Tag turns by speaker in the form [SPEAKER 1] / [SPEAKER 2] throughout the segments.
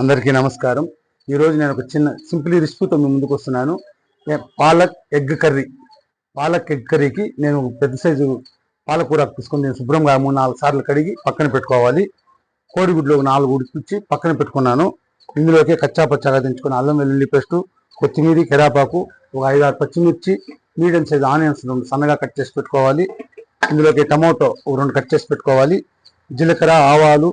[SPEAKER 1] అందరికీ నమస్కారం. ఈరోజు నేను ఒక చిన్న సింపుల్ రెసిపీతో మీ ముందుకు వస్తున్నాను. Palak egg curry. Palak egg కర్రీకి నేను పెద్ద సైజు పాలకూర తీసుకొని నేను శుభ్రంగా మూడు నాలుగు సార్లు కడిగి పక్కన పెట్టుకోవాలి. కోడిగుడ్లు ఒక నాలుగు ఉడికించి పక్కన పెట్టుకున్నాను. ఇందులోకి కచ్చా పచ్చాగా దించుకున్న అల్లం వెల్లుల్లి పేస్టు కొత్తిమీర కెరాపాకు ఒక ఐదు ఆరు పచ్చిమిర్చి మీడియం సైజ్ ఆనియన్స్ రెండు సన్నగా కట్ చేసి పెట్టుకోవాలి. ఇందులోకి టమాటో ఒక రెండు కట్ చేసి పెట్టుకోవాలి. జీలకర్ర ఆవాలు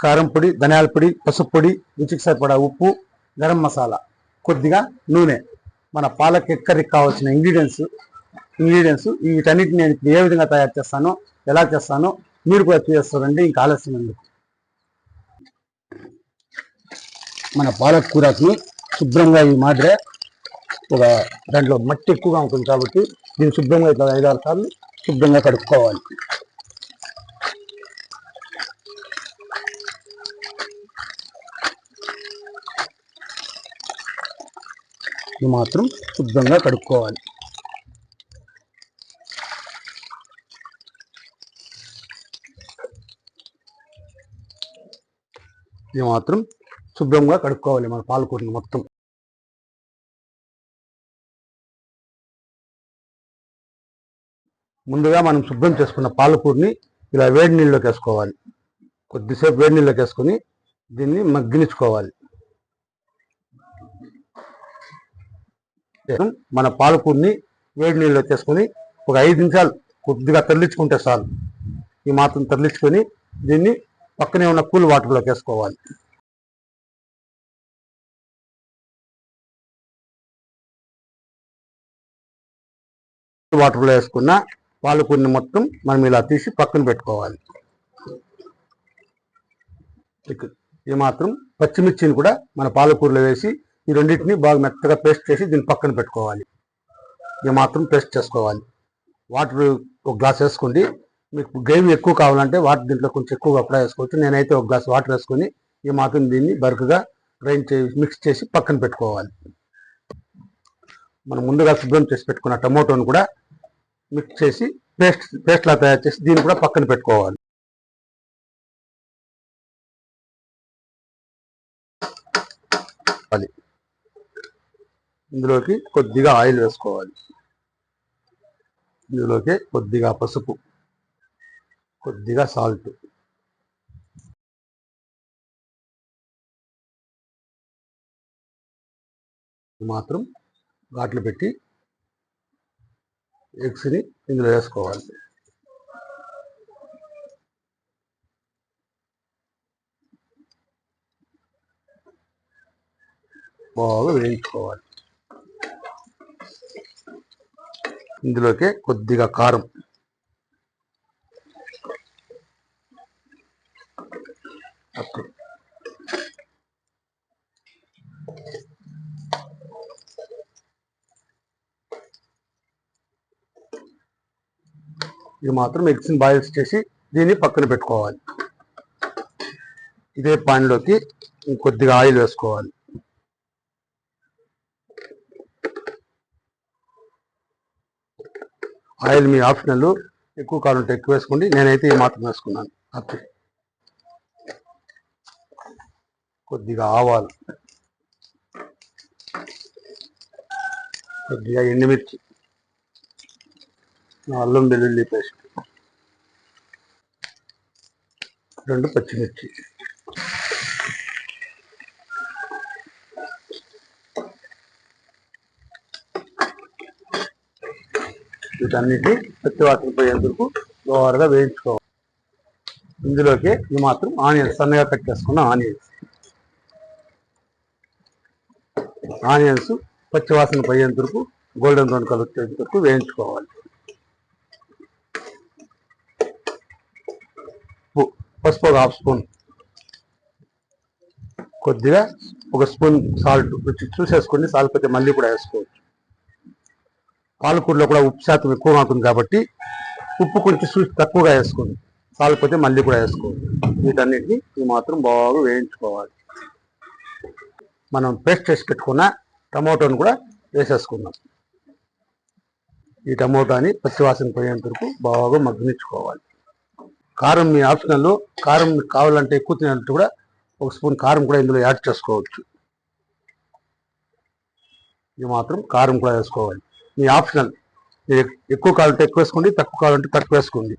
[SPEAKER 1] కారం పొడి ధనియాల పొడి పసుపు పొడి రుచికి సరిపడా ఉప్పు గరం మసాలా. కొద్దిగా నూనె. మన పాలక్ ఎక్కడికి కావాల్సిన ఇంగ్రీడియంట్స్ ఇంగ్రీడియంట్స్ వీటన్నిటిని నేను ఇప్పుడు ఏ విధంగా తయారు చేస్తానో ఎలా చేస్తానో మీరు కూడా చేస్తారండి ఇంకా ఆలస్యం ఎందుకు? మన పాలక్ కూరకి శుభ్రంగా ఈ మాదిరే ఒక దాంట్లో మట్టి ఎక్కువగా ఉంటుంది కాబట్టి దీన్ని శుభ్రంగా ఇట్లా ఐదారు సార్లు శుభ్రంగా కడుక్కోవాలి. ఇది మాత్రం శుభ్రంగా కడుక్కోవాలి. ఇది మాత్రం శుభ్రంగా కడుక్కోవాలి మన పాలకూరని మొత్తం. ముందుగా మనం శుభ్రం చేసుకున్న పాలకూరని ఇలా వేడి నీళ్ళలోకి వేసుకోవాలి. కొద్దిసేపు వేడి నీళ్ళలోకి వేసుకొని దీన్ని మగ్గించుకోవాలి. మన పాలకూరని వేడి నీళ్ళు వచ్చేసుకొని ఒక ఐదు నిమిషాలు కొద్దిగా తరలించుకుంటే చాలు. ఈ మాత్రం తరలించుకొని దీన్ని పక్కనే ఉన్న కూల్ వాటర్లోకి వేసుకోవాలి. వాటర్లో వేసుకున్న పాలకూరని మొత్తం మనం ఇలా తీసి పక్కన పెట్టుకోవాలి. ఈ మాత్రం పచ్చిమిర్చిని కూడా మన పాలకూరలో వేసి ఈ రెండింటిని బాగా మెత్తగా పేస్ట్ చేసి దీన్ని పక్కన పెట్టుకోవాలి. ఈ మాత్రం పేస్ట్ చేసుకోవాలి. వాటర్ ఒక గ్లాస్ వేసుకోండి. మీకు గ్రేవీ ఎక్కువ కావాలంటే వాటర్ దీంట్లో కొంచెం ఎక్కువగా అప్లై చేసుకోవచ్చు నేనైతే ఒక గ్లాస్ వాటర్ వేసుకొని ఈ మాత్రం దీన్ని బరుకుగా గ్రైండ్ చేసి మిక్స్ చేసి పక్కన పెట్టుకోవాలి. మనం ముందుగా శుభ్రం చేసి పెట్టుకున్న టమోటోను కూడా మిక్స్ చేసి పేస్ట్ పేస్ట్లా తయారు చేసి దీన్ని కూడా పక్కన పెట్టుకోవాలి. అది. ఇందులోకి కొద్దిగా ఆయిల్ వేసుకోవాలి. ఇందులోకి కొద్దిగా పసుపు కొద్దిగా సాల్ట్. మాత్రం ఘాట్లు పెట్టి ఎగ్స్ని ఇందులో వేసుకోవాలి. బాగా వేయించుకోవాలి. ఇందులోకి కొద్దిగా కారం. ఇది మాత్రం ఎగ్స్ని బాయిల్స్ చేసి దీన్ని పక్కన పెట్టుకోవాలి. ఇదే పాన్లోకి కొద్దిగా ఆయిల్ వేసుకోవాలి. ఆయిల్ మీ ఆప్షనల్ ఎక్కువ కావాలంటే ఎక్కువ వేసుకోండి. నేనైతే ఈ మాత్రం వేసుకున్నాను. ఓకే కొద్దిగా ఆవాలు. కొద్దిగా ఎండుమిర్చి. అల్లం వెల్లుల్లి పేస్ట్. రెండు పచ్చిమిర్చి. వీటన్నిటి పచ్చివాసన పోయేందుకు దోరగా వేయించుకోవాలి. ఇందులోకి ఈ మాత్రం ఆనియన్స్ సన్నగా కట్ చేసుకున్న ఆనియన్స్. ఆనియన్స్ పచ్చివాసన పోయేందుకు గోల్డెన్ బ్రౌన్ కలర్ వచ్చేందుకు వేయించుకోవాలి. ఉప్పు పసుపు ఒక హాఫ్ స్పూన్. కొద్దిగా ఒక స్పూన్ సాల్ట్. రుచి చూసేసుకోండి సాల్ట్ కొద్దిగా మళ్ళీ కూడా వేసుకోవచ్చు. పాలకూరలో కూడా ఉప్పు శాతం ఎక్కువ ఉంటుంది కాబట్టి ఉప్పు కొంచెం చూసి తక్కువగా వేసుకోండి. సాల్ట్ మళ్ళీ కూడా వేసుకోవాలి వీటన్నిటిని ఈ మాత్రం బాగా వేయించుకోవాలి. మనం పేస్ట్ చేసి పెట్టుకున్న టమోటోని కూడా వేసేసుకుందాం. ఈ టమోటాని పచ్చివాసన పోయేంత వరకు బాగా మగ్గనిచ్చుకోవాలి. కారం మీ ఆప్షనల్ కారం కావాలంటే ఎక్కువ తినట్టు కూడా ఒక స్పూన్ కారం కూడా ఇందులో యాడ్ చేసుకోవచ్చు. ఇది మాత్రం కారం కూడా వేసుకోవాలి. మీ ఆప్షనల్. ఎక్కువ కావాలంటే ఎక్కువ వేసుకోండి తక్కువ కావాలంటే తక్కువ వేసుకోండి.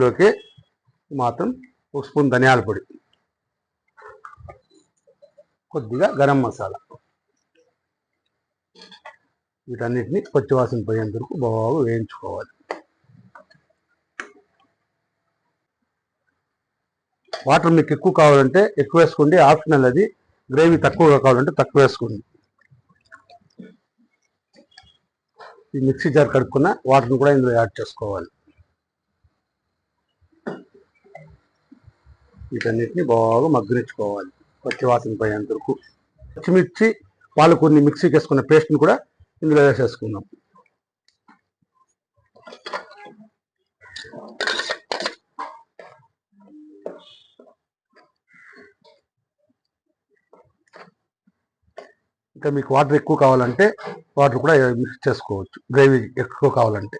[SPEAKER 1] లోకి మాత్రం ఒక స్పూన్ ధనియాల పొడి. కొద్దిగా గరం మసాలా. వీటన్నిటిని పచ్చివాసన పోయేంత వరకు బాగా వేయించుకోవాలి. వాటర్ మీకు ఎక్కువ కావాలంటే ఎక్కువ వేసుకోండి. ఆప్షనల్ అది. గ్రేవీ తక్కువగా కావాలంటే తక్కువ వేసుకోండి. ఈ మిక్సీ జార్ కడుక్కున్న వాటర్ని కూడా ఇందులో యాడ్ చేసుకోవాలి. వీటన్నిటిని బాగా మగ్గనిచ్చుకోవాలి. పచ్చివాసన పోయేంత వరకు. పచ్చిమిర్చి పాలకూరని మిక్సీకి వేసుకున్న పేస్ట్ని కూడా ఇందులో వేసేసుకుందాం. ఇంకా మీకు వాటర్ ఎక్కువ కావాలంటే వాటర్ కూడా మిక్స్ చేసుకోవచ్చు. గ్రేవీ ఎక్కువ కావాలంటే.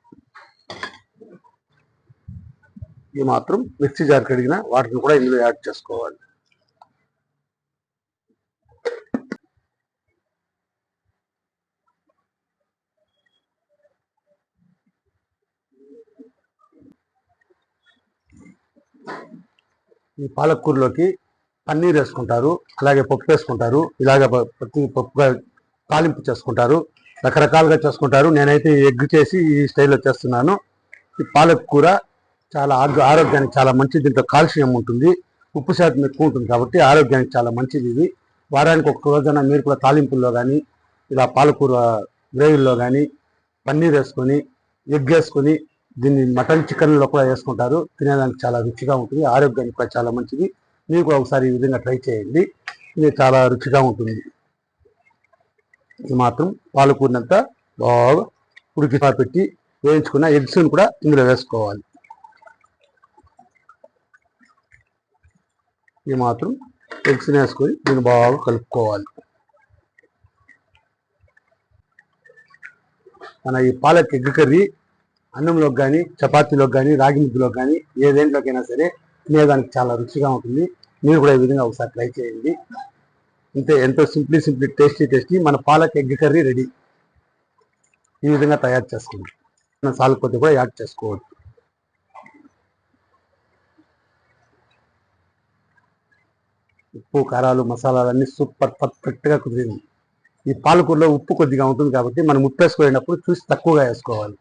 [SPEAKER 1] ఇది మాత్రం మిక్సీ జార్ కడిగిన వాటర్ని కూడా ఇందులో యాడ్ చేసుకోవాలి. ఈ పాలకూరలోకి పన్నీర్ వేసుకుంటారు అలాగే పప్పు వేసుకుంటారు ఇలాగ ప్రతి పప్పుగా తాలింపు చేసుకుంటారు రకరకాలుగా చేసుకుంటారు. నేనైతే ఎగ్ చేసి ఈ స్టైల్లో చేస్తున్నాను. ఈ పాలక్ కూర చాలా ఆరోగ్యానికి చాలా మంచిది. దీంట్లో కాల్షియం ఉంటుంది ఉప్పు శాతం ఎక్కువ ఉంటుంది కాబట్టి ఆరోగ్యానికి చాలా మంచిది ఇది. వారానికి ఒక రోజున మీరు కూడా తాలింపుల్లో కానీ ఇలా పాలకూర గ్రేవీల్లో కానీ పన్నీర్ వేసుకొని ఎగ్ వేసుకొని దీన్ని మటన్ చికెన్లో కూడా వేసుకుంటారు. తినేదానికి చాలా రుచిగా ఉంటుంది ఆరోగ్యానికి కూడా చాలా మంచిది. మీరు కూడా ఒకసారి ఈ విధంగా ట్రై చేయండి. ఇది చాలా రుచిగా ఉంటుంది. ఇది మాత్రం పాలకూరనంతా బాగా ఉడికి పెట్టి వేయించుకున్న ఎగ్స్ని కూడా ఇందులో వేసుకోవాలి. ఇది మాత్రం ఎగ్స్ని వేసుకొని దీన్ని బాగా కలుపుకోవాలి. మన ఈ పాలక్ ఎగ్ కర్రీ అన్నంలోకి కానీ చపాతీలోకి కానీ రాగి ముద్దలోకి కానీ ఏ దేంట్లోకైనా సరే తినేదానికి చాలా రుచిగా ఉంటుంది. మీరు కూడా ఈ విధంగా ఒకసారి ట్రై చేయండి. అంతే ఎంతో సింప్లీ సింప్లీ టేస్టీ టేస్టీ మన పాలక్ ఎగ్ కర్రీ రెడీ. ఈ విధంగా తయారు చేసుకోండి మన సాల్ కూడా యాడ్ చేసుకోవచ్చు ఉప్పు కారాలు మసాలాలు అన్నీ సూపర్ పర్ఫెక్ట్గా కుదిరింది. ఈ పాలకూరలో ఉప్పు కొద్దిగా ఉంటుంది కాబట్టి మనం ఉప్పు వేసుకునేటప్పుడు చూసి తక్కువగా వేసుకోవాలి.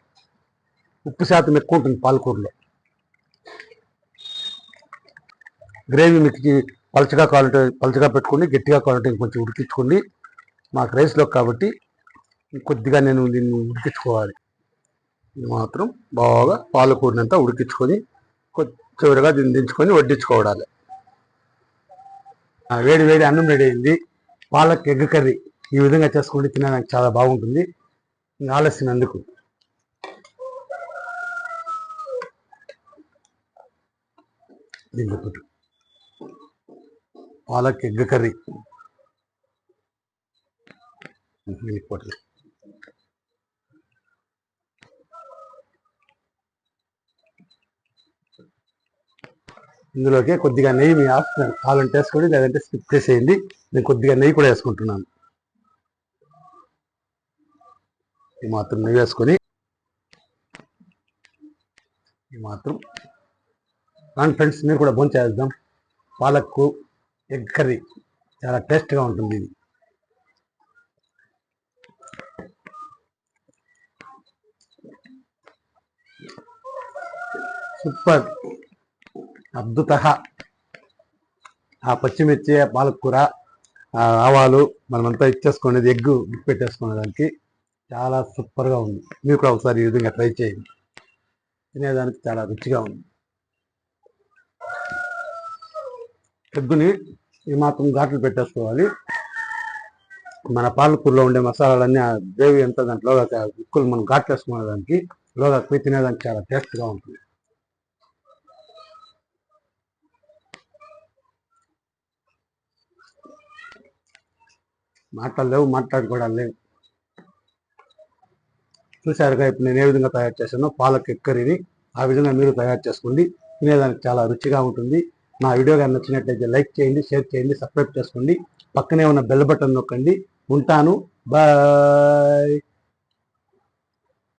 [SPEAKER 1] ఉప్పు శాతం ఎక్కువ ఉంటుంది పాలకూరలో. గ్రేవీ మీకు పలచగా కావాలంటే పలచగా పెట్టుకోండి గట్టిగా కావాలంటే కొంచెం ఉడికించుకోండి. మాకు రైస్లో కాబట్టి కొద్దిగా నేను దీన్ని ఉడికించుకోవాలి. ఇది మాత్రం బాగా పాలకూరనంతా ఉడికించుకొని కొద్ది చివరిగా దీన్ని దించుకొని వడ్డించుకోవడాలి. ఆ, వేడి వేడి అన్నం రెడీ అయింది. పాలక్ ఎగ్ కర్రీ ఈ విధంగా చేసుకుంటే తినడానికి చాలా బాగుంటుంది. ఇంకా దీంట్లో పాలక్ ఎగ్ కర్రీ. ఇందులోకే ఇందులోకి కొద్దిగా నెయ్యి మీ ఆప్షన్ కావాలంటే వేసుకోండి లేదంటే స్కిప్ చేసేయండి. నేను కొద్దిగా నెయ్యి కూడా వేసుకుంటున్నాను. ఈ మాత్రం నెయ్యి వేసుకొని ఈ మాత్రం. రాండి ఫ్రెండ్స్ మీరు కూడా భోంచేద్దాం. పాలక్కు ఎగ్ కర్రీ. చాలా టేస్ట్గా ఉంటుంది ఇది. సూపర్. అద్భుత. ఆ పచ్చిమిర్చి పాలకూర ఆ ఆవాలు మనమంతా ఇచ్చేసుకునేది ఎగ్ పెట్టేసుకునే దానికి చాలా సూపర్గా ఉంది. మీరు కూడా ఒకసారి ఈ విధంగా ట్రై చేయండి. తినేదానికి చాలా రుచిగా ఉంది. ఎగ్గుని ఈ మాత్రం ఘాట్లు పెట్టేసుకోవాలి. మన పాలకూరలో ఉండే మసాలాలన్నీ ఆ గ్రేవీ అంతా దాంట్లో ఉక్కులు మనం ఘాట్లు వేసుకునే దానికి లోగా పోయి తినేదానికి చాలా టేస్ట్గా ఉంటుంది. మాటలు లేవు మాట్లాడుకోవడాలు లేవు. చూశారుగా ఇప్పుడు నేను ఏ విధంగా తయారు చేశానో పాలక్ ఎక్కరిని ఆ విధంగా మీరు తయారు చేసుకోండి తినేదానికి చాలా రుచిగా ఉంటుంది. నా వీడియో కానీ నచ్చినట్లయితే లైక్ చేయండి షేర్ చేయండి సబ్స్క్రైబ్ చేసుకోండి. పక్కనే ఉన్న బెల్ బటన్ నొక్కండి. ఉంటాను. బాయ్.